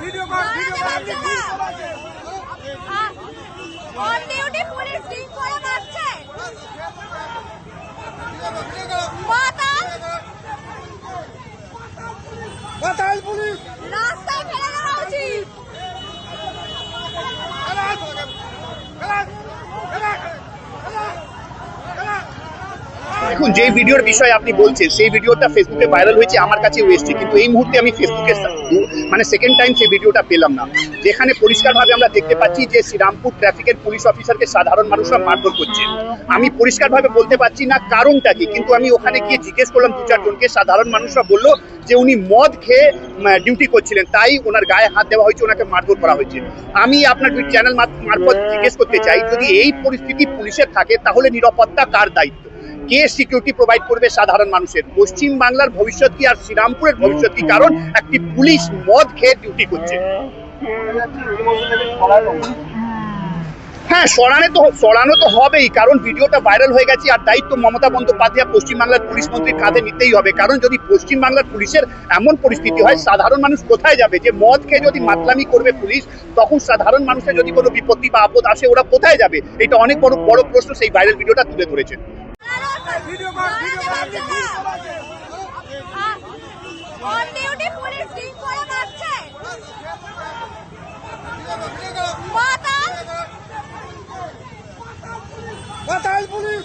Video কর video কর on duty police drink করে দেখুন যে ভিডিওর বিষয়ে আপনি বলছেন, সেই ভিডিওটা ফেসবুকে ভাইরাল হয়েছে, আমার কাছেও এসেছে। কিন্তু এই মুহূর্তে আমি ফেসবুকে মানে সেকেন্ড টাইম সেই ভিডিওটা পেলাম না। যেখানে পরিষ্কারভাবে আমরা দেখতে পাচ্ছি যে শ্রীরামপুর ট্রাফিকের পুলিশ অফিসারকে সাধারণ মানুষরা মারধর করছে। আমি পরিষ্কারভাবে বলতে পারছি না কারণটা কি, কিন্তু আমি ওখানে গিয়ে জিজ্ঞেস করলাম দু চারজনকে সাধারণ মানুষরা বলল যে উনি মদ খেয়ে ডিউটি করছিলেন, তাই ওনার গায়ে হাত দেওয়া হয়েছে, ওনাকে মারধর করা হয়েছে। আমি আপনার চ্যানেল মারফত জিজ্ঞেস করতে চাই, যদি এই পরিস্থিতি পুলিশের থাকে, তাহলে নিরাপত্তা কার দায়িত্ব? কে সিকিউরিটি প্রোভাইড করবে সাধারণ মানুষের? পশ্চিম বাংলার ভবিষ্যৎ কি আর শ্রীরামপুরের ভবিষ্যৎ কি? কারণ একটি পুলিশ মদ খেয়ে ডিউটি করছে। হ্যাঁ সরানো তো সরানো তো হবেই, কারণ ভিডিওটা ভাইরাল হয়ে গেছে আর দায়িত্ব মমতা বন্দ্যোপাধ্যায় পশ্চিমবাংলার পুলিশ মন্ত্রীর কাঁধে নিতেই হবে। কারণ যদি পশ্চিমবাংলার পুলিশের এমন পরিস্থিতি হয়, সাধারণ মানুষ কোথায় যাবে? যে মদ খেয়ে যদি মাতলামি করবে পুলিশ, তখন সাধারণ মানুষের যদি কোনো বিপত্তি বা আপদ আসে, ওরা কোথায় যাবে? এটা অনেক বড় বড় প্রশ্ন, সেই ভাইরাল ভিডিওটা তুলে ধরেছে ভিডিও কর ভিডিও কর। অন ডিউটি পুলিশ ড্রিঙ্ক করে মারছে। মাতাল মাতাল পুলিশ।